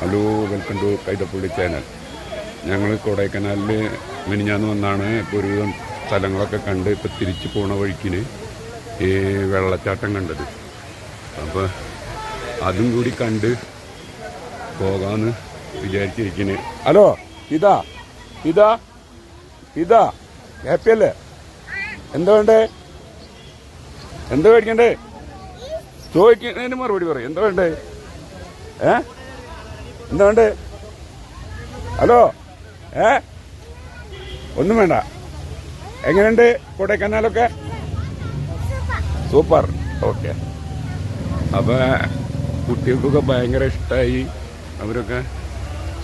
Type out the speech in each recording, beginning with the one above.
Hello welcome to Kaithappally channel ഞങ്ങൾ കൊടൈക്കനാലിൽ മിനിഞ്ഞാന്ന് വന്നാണ്. ഒരുവിധം സ്ഥലങ്ങളൊക്കെ കണ്ട് ഇപ്പോൾ തിരിച്ചു പോണ വഴിക്കിന് ഈ വെള്ളച്ചാട്ടം കണ്ടത്. അപ്പോൾ അതും കൂടി കണ്ട് പോകാമെന്ന് വിചാരിച്ചിരിക്കുന്നത് ഹലോ ഇതാ ഇതാ ഇതാ ഹാപ്പി അല്ലേ? എന്താ വേണ്ടേ? എന്താ മേടിക്കണ്ടേ? ചോദിക്കുന്നതിന് മറുപടി പറയും. എന്താ വേണ്ടേ? ഏ? എന്താ വേണ്ടേ? ഹലോ? ഏ? ഒന്നും വേണ്ട. എങ്ങനെയുണ്ട് കൊടൈക്കനാലൊക്കെ? സൂപ്പർ. ഓക്കെ. അപ്പോൾ കുട്ടികൾക്കൊക്കെ ഭയങ്കര ഇഷ്ടമായി അവരൊക്കെ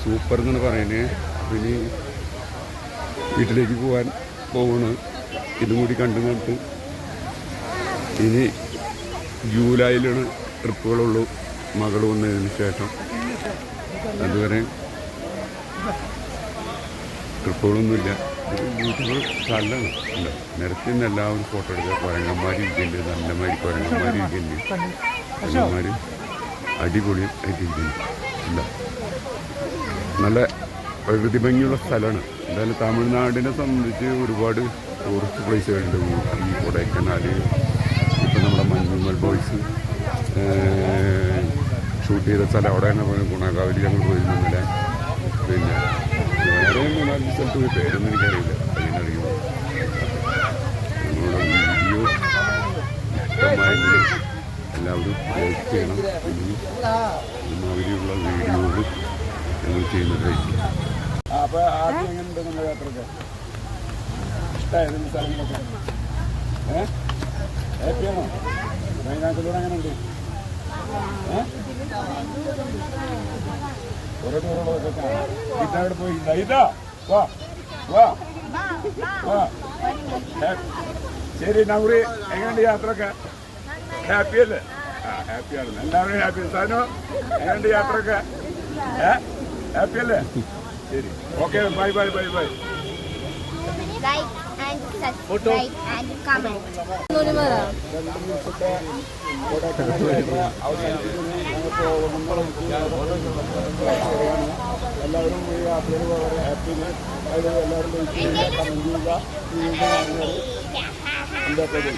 സൂപ്പർ എന്നാണ് പറയുന്നത് പിന്നെ വീട്ടിലേക്ക് പോകാൻ പോകണ് ഇതും കൂടി കണ്ടു കണ്ടിട്ട് ഇനി ജൂലൈയിലാണ് ട്രിപ്പുകളുള്ളൂ. മകൾ വന്നതിന് ശേഷം. അതുവരെ ട്രിപ്പുകളൊന്നുമില്ല. സ്ഥലമാണ്. അല്ല നിരത്തിൽ നിന്ന് എല്ലാവരും ഫോട്ടോ എടുക്കുക. കുരങ്ങന്മാർ ഇരിക്കുന്നുണ്ട്. നല്ലമാതിരി കുരങ്ങന്മാർ ഇരിക്കുന്നുണ്ട്. കുരങ്ങന്മാർ അടിപൊളി ആയിട്ട് ഇരിക്കുന്നു അല്ല നല്ല പ്രകൃതി ഭംഗിയുള്ള സ്ഥലമാണ്. എന്തായാലും തമിഴ്നാടിനെ സംബന്ധിച്ച് ഒരുപാട് ടൂറിസ്റ്റ് പ്ലേസുകളുണ്ട് ഊട്ടി കൊടൈക്കനാൽ ഇപ്പം നമ്മുടെ മഞ്ഞുമൽ ബോയ്സ് ഷൂട്ട് ചെയ്ത സ്ഥലം അവിടെയാണ് പോയി ഗുണകാവിൽ ഞങ്ങൾ പോയിരുന്നില്ല പിന്നെ വേറെ മൂന്നാൽ സ്ഥലത്ത് പോയി പേരൊന്നും എനിക്കറിയില്ല. അതിനറിയുമോ നിങ്ങളുടെ എല്ലാവരും ലൈക്ക് ചെയ്യണം. ഇനി ഇതുമാതിരിയുള്ള വീഡിയോകൾ ഞങ്ങൾ ചെയ്യുന്നതായിരിക്കും. ഇഷ്ടമായിരുന്നു സ്ഥലങ്ങളൊക്കെ? ഏ? ഹാപ്പിയാണോ? വയനാട്ടിലൂടെ എങ്ങനെയുണ്ട്? ഓരോ ടൂറുകളൊക്കെ കാണാം പിന്നെ പോയി വാ വാ വാ ശരി നൗറി എങ്ങനെയുണ്ട് യാത്രയൊക്കെ ഹാപ്പി അല്ലേ ആ ഹാപ്പിയാണ് എല്ലാവരും ഹാപ്പി സാനോ എങ്ങനെയുണ്ട് യാത്രയൊക്കെ ഹാപ്പി അല്ലേ ശരി okay bye bye bye bye like എല്ലാവരും ഈ യാത്രയിൽ വളരെ ഹാപ്പിന് എല്ലാവരും കമന്റ് ചെയ്യുക എന്താ പേര്